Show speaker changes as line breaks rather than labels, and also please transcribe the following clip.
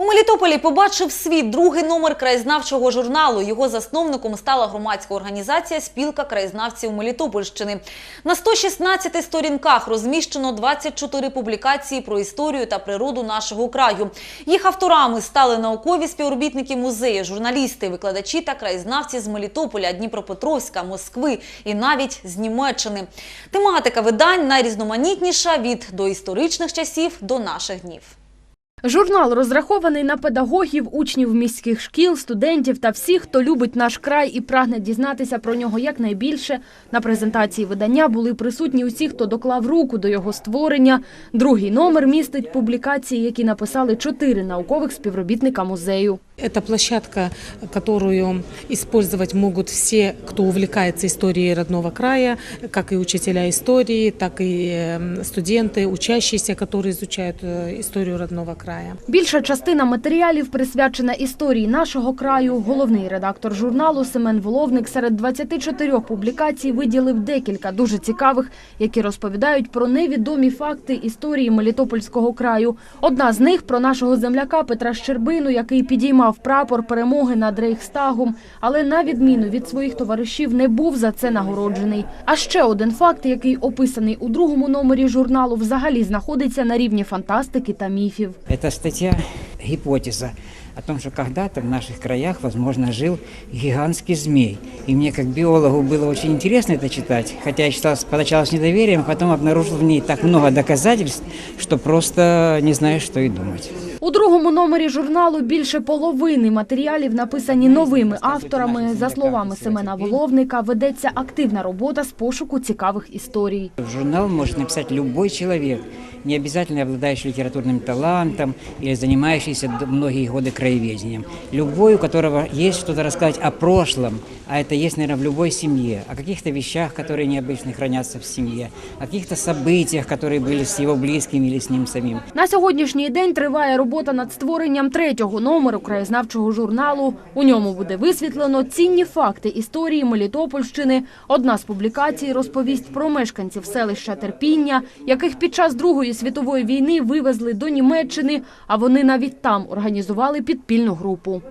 У Мелітополі побачив світ другий номер краєзнавчого журналу. Його засновником стала громадська організація Спілка краєзнавців Мелітопольщини. На 116 сторінках розміщено 24 публікації про історію та природу нашого краю. Їх авторами стали наукові співробітники музею, журналісти, викладачі та краєзнавці з Мелітополя, Дніпропетровська, Москви і навіть з Німеччини. Тематика видань найрізноманітніша від доісторичних часів до наших днів.
Журнал розрахований на педагогів, учнів міських шкіл, студентів та всіх, хто любить наш край і прагне дізнатися про нього якнайбільше. На презентації видання були присутні усі, хто доклав руку до його створення. Другий номер містить публікації, які написали чотири наукових співробітника музею.
Это площадка, которую использовать могут все, кто увлекается историей родного края, как и учителя истории, так и э, студенты, учащиеся, которые изучают э, историю родного края.
Більша частина матеріалів присвячена історії нашого краю. Головний редактор журналу Семен Воловник серед 24 публікацій виділив декілька дуже цікавих, які розповідають про невідомі факти історії Мелітопольського краю. Одна з них про нашого земляка Петра Щербину, який підіймав прапор перемоги над Рейхстагом, але на відміну від своїх товаришів не був за це нагороджений. А ще один факт, який описаний у другому номері журналу, взагалі знаходиться на рівні фантастики та міфів.
Це стаття гипотеза о том, что когда-то в наших краях, возможно, жил гигантский змей. И мне, как биологу, было очень интересно это читать, хотя я читал поначалу с недоверием, потом обнаружил в ней так много доказательств, что просто не знаю, что и думать.
У другому номері журналу більше половини матеріалів написані новими авторами. За словами Семена Воловника, ведеться активна робота з пошуку цікавих історій.
В журнал может написать любой человек, не обязательно обладающий литературным талантом или занимающийся д- многие годы краеведением. Любой, у которого есть что-то рассказать о прошлом, а это есть, наверное, в любой семье, о каких-то вещах, которые необычно хранятся в семье, о каких-то событиях, которые были с его близкими или с ним самим.
На сьогоднішній день триває робота над створенням третього номеру краєзнавчого журналу. У ньому буде висвітлено цінні факти історії Мелітопольщини. Одна з публікацій розповість про мешканців селища Терпіння, яких під час Другої світової війни вивезли до Німеччини, а вони навіть там організували підпільну групу.